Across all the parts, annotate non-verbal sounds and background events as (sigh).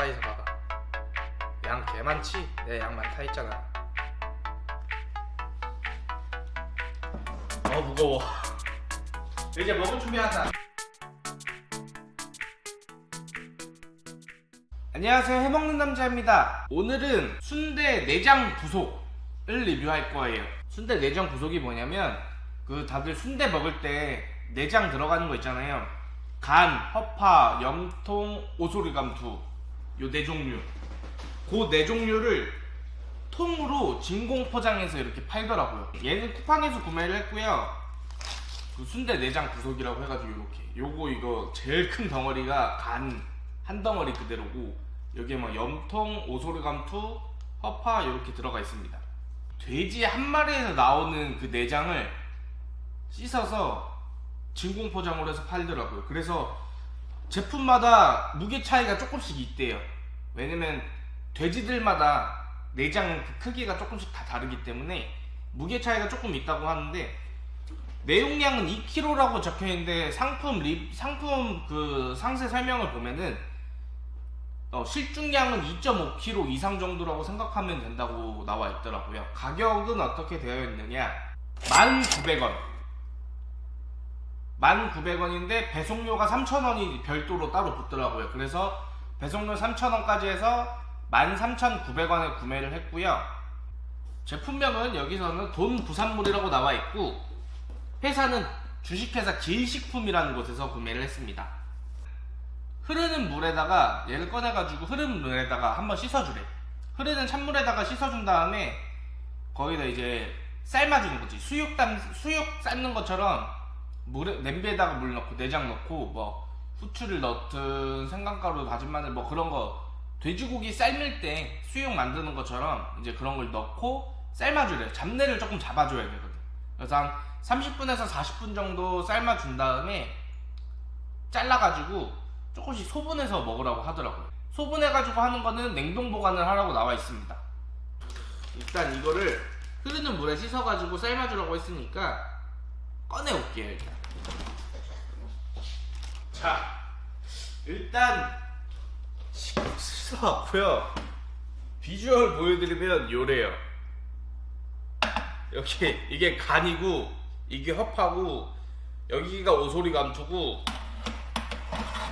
가까이서 봐봐. 양 개 많지? 내양 많다 했잖아. 어 무거워. 이제 먹을 준비하자. 안녕하세요 해먹는 남자입니다 오늘은 순대 내장 부속을 리뷰할 거예요 순대 내장 부속이 뭐냐면 그 다들 순대 먹을 때 내장 들어가는 거 있잖아요 간, 허파, 염통, 오소리감투 요 네 종류 그 네 종류를 통으로 진공 포장해서 이렇게 팔더라고요 얘는 쿠팡에서 구매를 했고요 그 순대 내장 부속이라고 해가지고 이렇게 요거 이거 제일 큰 덩어리가 간 한 덩어리 그대로고 여기에 막 염통, 오소리감투, 허파 이렇게 들어가 있습니다. 돼지 한 마리에서 나오는 그 내장을 씻어서 진공 포장을 해서 팔더라고요. 그래서 제품마다 무게 차이가 조금씩 있대요. 왜냐면 돼지들마다 내장 그 크기가 조금씩 다 다르기 때문에 무게 차이가 조금 있다고 하는데 내용량은 2kg라고 적혀 있는데 상품 립 상품 그 상세 설명을 보면은 어, 실중량은 2.5kg 이상 정도라고 생각하면 된다고 나와 있더라고요. 가격은 어떻게 되어 있느냐? 1,900원. 1,900원인데 배송료가 3,000원이 별도로 따로 붙더라고요. 그래서 배송료 3,000원까지 해서 13,900원에 구매를 했고요. 제품명은 여기서는 돈 부산물이라고 나와 있고 회사는 주식회사 길식품이라는 곳에서 구매를 했습니다. 흐르는 물에다가 얘를 꺼내가지고 흐르는 물에다가 한번 씻어주래. 흐르는 찬물에다가 씻어준 다음에 거기다 이제 삶아주는 거지. 수육 담 수육 삶는 것처럼 물에 냄비에다가 물 넣고 내장 넣고 뭐 후추를 넣든 생강가루 다진 마늘 뭐 그런 거 돼지고기 삶을 때 수육 만드는 것처럼 이제 그런 걸 넣고 삶아주래. 잡내를 조금 잡아줘야 되거든. 그래서 한 30분에서 40분 정도 삶아준 다음에 잘라가지고 조금씩 소분해서 먹으라고 하더라고요. 소분해가지고 하는 거는 냉동 보관을 하라고 나와 있습니다. 일단 이거를 흐르는 물에 씻어가지고 삶아주라고 했으니까 꺼내올게요, 일단. 자, 일단 씻어왔고요. 비주얼 보여드리면 요래요. 여기 이게 간이고 이게 허파고 여기가 오소리 감투고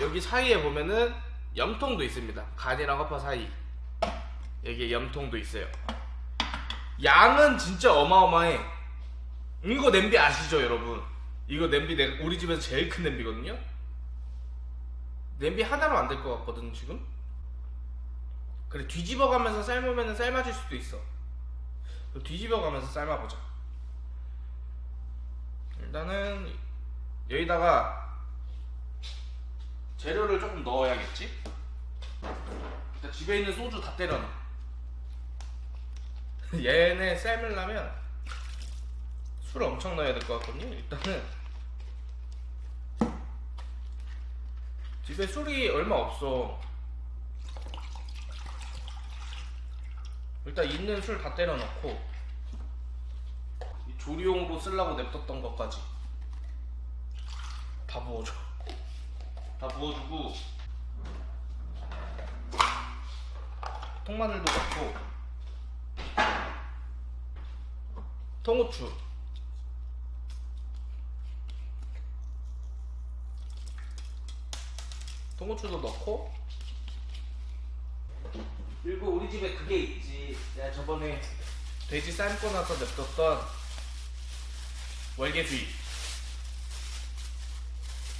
여기 사이에 보면은 염통도 있습니다. 간이랑 허파 사이. 여기에 염통도 있어요. 양은 진짜 어마어마해. 이거 냄비 아시죠, 여러분? 이거 냄비 내가 우리 집에서 제일 큰 냄비거든요. 냄비 하나로 안될것 같거든 지금. 그래 뒤집어가면서 삶으면 삶아질 수도 있어. 뒤집어가면서 삶아보자. 일단은 여기다가 재료를 조금 넣어야겠지? 일단 집에 있는 소주 다 때려 넣어. (laughs) 얘네 삶으려면 술 엄청 넣어야 될 것 같거든요. 일단은 집에 술이 얼마 없어. 일단 있는 술 다 때려 넣고. 이 조리용으로 쓰려고 냅뒀던 것까지. 다 부어줘. 다 부어주고. 통마늘도 넣고. 통후추 통후추도 넣고. 그리고 우리 집에 그게 있지. 내가 저번에 돼지 삶고 나서 냅뒀던 월계수잎.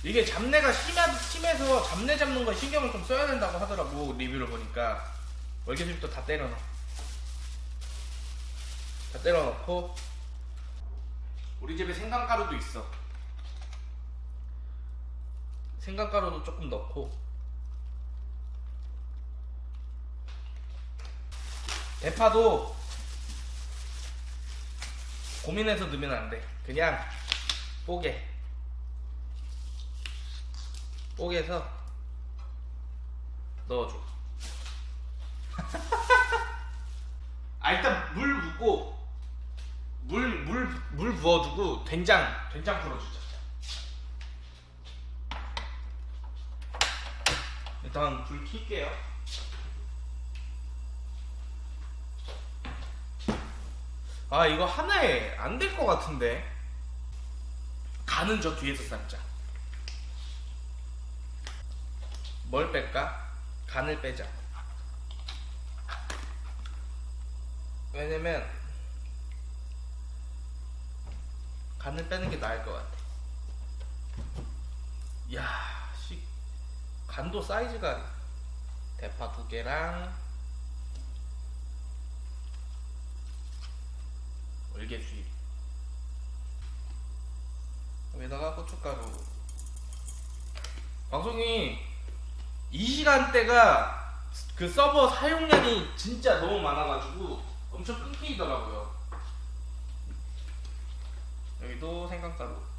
이게 잡내가 심하, 심해서 잡내 잡는 거 신경을 좀 써야 된다고 하더라고 리뷰를 보니까. 월계수잎도 다 때려 넣어. 다 때려 넣고. 우리 집에 생강가루도 있어 생강가루도 조금 넣고 대파도 고민해서 넣으면 안 돼 그냥 뽀개 뽀개서 넣어줘. (laughs) 아 일단 물 붓고 물 물 물 부어주고 된장 된장 풀어주자. 일단 불 켤게요. 아 이거 하나에 안 될 것 같은데. 간은 저 뒤에서 삶자. 뭘 뺄까? 간을 빼자. 왜냐면 간을 빼는 게 나을 것 같아. 야. 씨 간도 사이즈가 대파 두 개랑 월계수잎. 여기다가 고춧가루. 방송이 이 시간대가 그 서버 사용량이 진짜 너무 많아가지고 엄청 끊기더라고요. 여기도 생강가루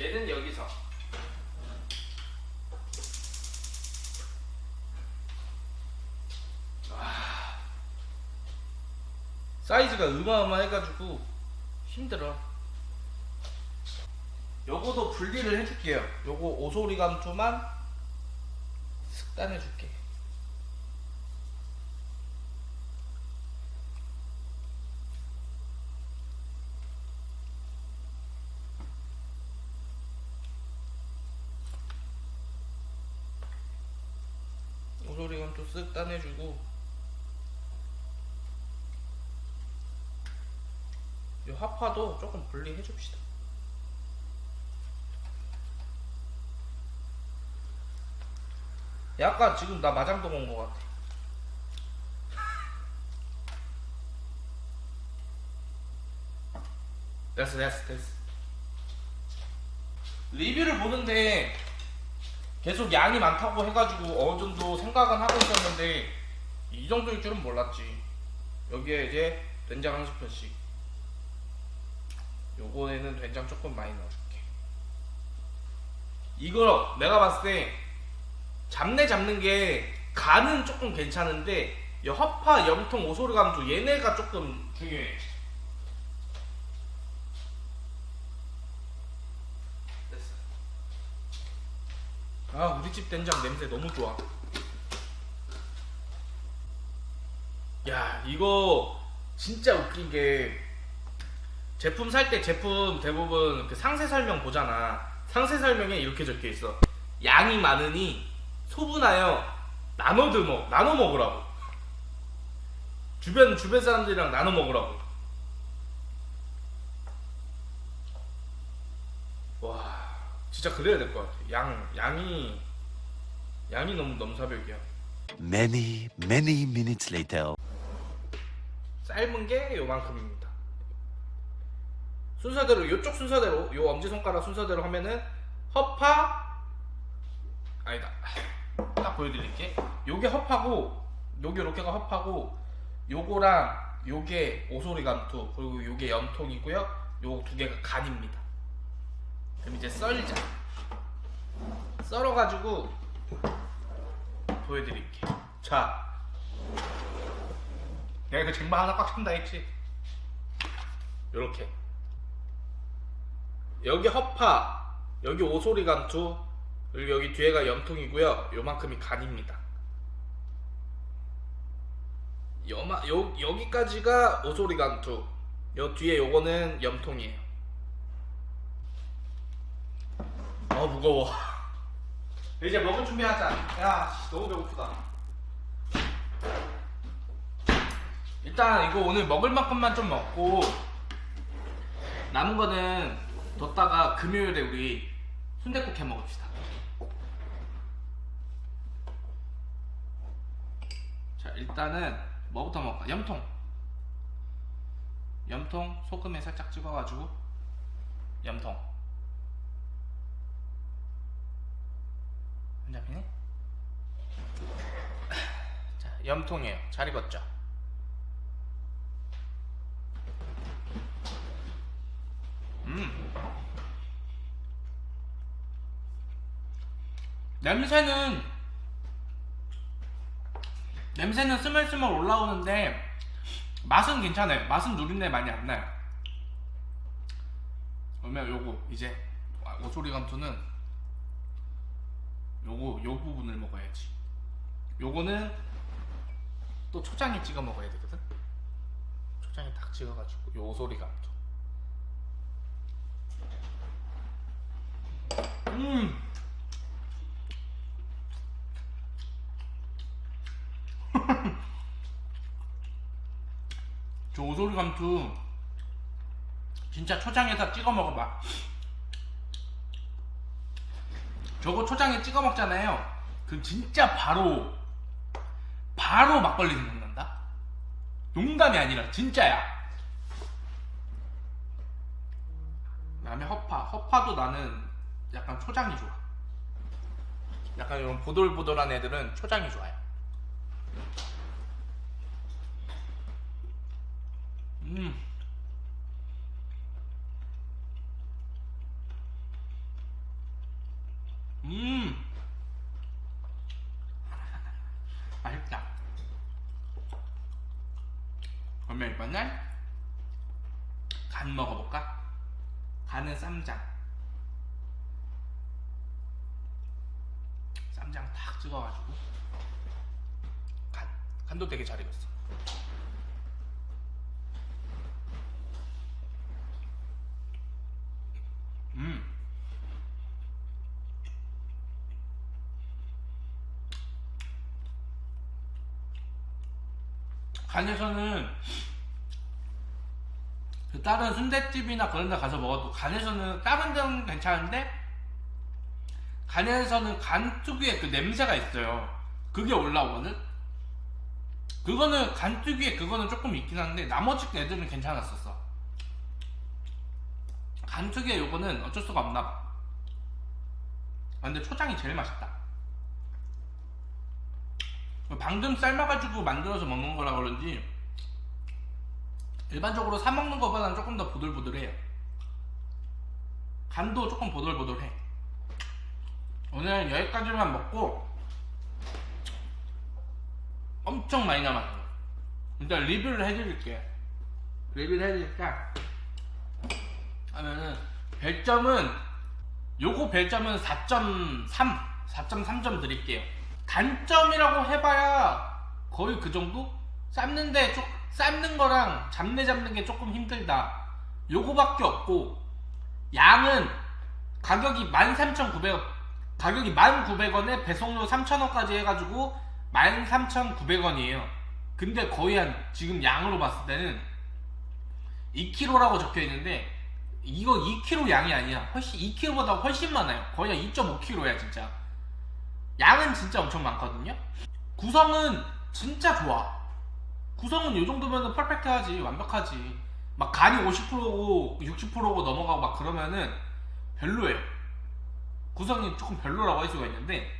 얘는 여기서 아, 사이즈가 어마어마해가지고 힘들어. 요거도 분리를 해줄게요. 요거 오소리 감초만 습단해줄게. 오소리 감초 쓱 따내주고 이 화파도 조금 분리해 줍시다. 약간 지금 나 마장동 온 것 같아. (laughs) 됐어, 됐어, 됐어. 리뷰를 보는데 계속 양이 많다고 해가지고 어느 정도 생각은 하고 있었는데 이 정도일 줄은 몰랐지. 여기에 이제 된장 한 스푼씩. 요거에는 된장 조금 많이 넣어줄게. 이거 내가 봤을 때 잡내 잡는 게 간은 조금 괜찮은데 이 허파, 염통, 오소리 감초 얘네가 조금 중요해. 됐어. 아 우리 집 된장 냄새 너무 좋아. 야 이거 진짜 웃긴 게 제품 살 때 제품 대부분 그 상세 설명 보잖아. 상세 설명에 이렇게 적혀 있어. 양이 많으니 소분하여 나눠 드먹, 나눠 먹으라고. 주변 주변 사람들이랑 나눠 먹으라고. 와, 진짜 그래야 될 것 같아. 양 양이 양이 너무 넘사벽이야. Many, many minutes later. 삶은 게 요만큼입니다. 순서대로 요쪽 순서대로 요 엄지 손가락 순서대로 하면은 허파 아니다. 딱 보여드릴게. 요게 허파고 요게 이렇게가 허파고 요거랑 요게 오소리 감투 그리고 요게 염통이고요. 요 두 개가 간입니다. 그럼 이제 썰자. 썰어가지고 보여드릴게. 자. 내가 그 쟁반 하나 꽉 찬다 했지? 요렇게 여기 허파 여기 오소리 감투 그리고 여기 뒤에가 염통이고요. 요만큼이 간입니다. 여마, 요, 여기까지가 오소리 감투. 요 뒤에 요거는 염통이에요. 어 무거워. (laughs) 이제 먹을 준비하자. 야 씨, 너무 배고프다. 일단 이거 오늘 먹을 만큼만 좀 먹고 남은 거는 뒀다가 금요일에 우리 순댓국 해 먹읍시다. 자 일단은 뭐부터 먹을까? 염통. 염통 소금에 살짝 찍어가지고 염통. 안 잡히네? 자 염통이에요. 잘 익었죠? 음. 냄새는 냄새는 스멀스멀 올라오는데 맛은 괜찮아요. 맛은 누린내 많이 안 나요. 그러면 요거 이제 아, 오소리 감투는 요거 요 부분을 먹어야지. 요거는 또 초장에 찍어 먹어야 되거든. 초장에 딱 찍어가지고 요 오소리 감투. 음. 저 오소리 감투 진짜 초장에다 찍어 먹어봐. 저거 초장에 찍어 먹잖아요. 그 진짜 바로 바로 막걸리 생각난다. 농담이 아니라 진짜야. 그다음에 허파. 허파도 나는 약간 초장이 좋아. 약간 이런 보들보들한 애들은 초장이 좋아요. 음. 음. (laughs) 맛있다. 그러면 이번엔 간 먹어볼까? 간은 쌈장. 쌈장 탁 찍어가지고 간. 간도 되게 잘 익었어. 음. 간에서는 그 다른 순대집이나 그런 데 가서 먹어도 간에서는 다른 데는 괜찮은데 간에서는 간 특유의 그 냄새가 있어요. 그게 올라오거든. 그거는 간 특유의 그거는 조금 있긴 한데 나머지 애들은 괜찮았었어. 간 특유의 요거는 어쩔 수가 없나 봐. 아, 근데 초장이 제일 맛있다. 방금 삶아가지고 만들어서 먹는 거라 그런지 일반적으로 사 먹는 것보다는 조금 더 보들보들해요. 간도 조금 보들보들해. 오늘 여기까지만 먹고 엄청 많이 남았어요. 일단 리뷰를 해드릴게요. 리뷰를 해드릴까? 하면은 별점은 요거 별점은 4.3 4.3점 드릴게요. 단점이라고 해봐야 거의 그 정도? 삶는데 좀 삶는 거랑 잡내 잡는 게 조금 힘들다. 요거밖에 없고 양은 가격이 13,900원 가격이 1,900원에 배송료 3,000원까지 해가지고 13,900원이에요. 근데 거의 한 지금 양으로 봤을 때는 2kg라고 적혀 있는데 이거 2kg 양이 아니야. 훨씬 2kg보다 훨씬 많아요. 거의 한 2.5kg야 진짜. 양은 진짜 엄청 많거든요. 구성은 진짜 좋아. 구성은 이 정도면 퍼펙트하지, 완벽하지. 막 간이 50%고 60%고 넘어가고 막 그러면은 별로예요. 구성이 조금 별로라고 할 수가 있는데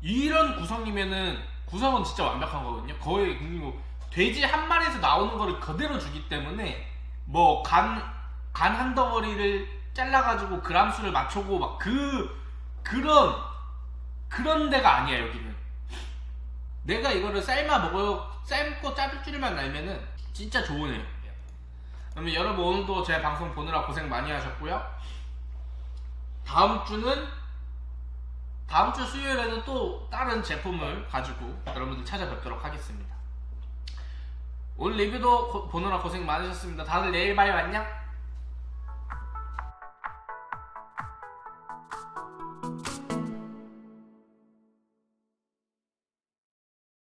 이런 구성이면은 구성은 진짜 완벽한 거거든요. 거의 그리고 돼지 한 마리에서 나오는 거를 그대로 주기 때문에 뭐 간 간 한 덩어리를 잘라가지고 그람 수를 맞추고 막 그 그런 그런 데가 아니야 여기는. 내가 이거를 삶아 먹어요 삶고 짜줄 줄만 알면은 진짜 좋은 애예요. 그러면 여러분 오늘도 제 방송 보느라 고생 많이 하셨고요. 다음 주는 다음 주 수요일에는 또 다른 제품을 가지고 여러분들 찾아뵙도록 하겠습니다. 오늘 리뷰도 고- 보느라 고생 많으셨습니다. 다들 내일 봐요. 안녕.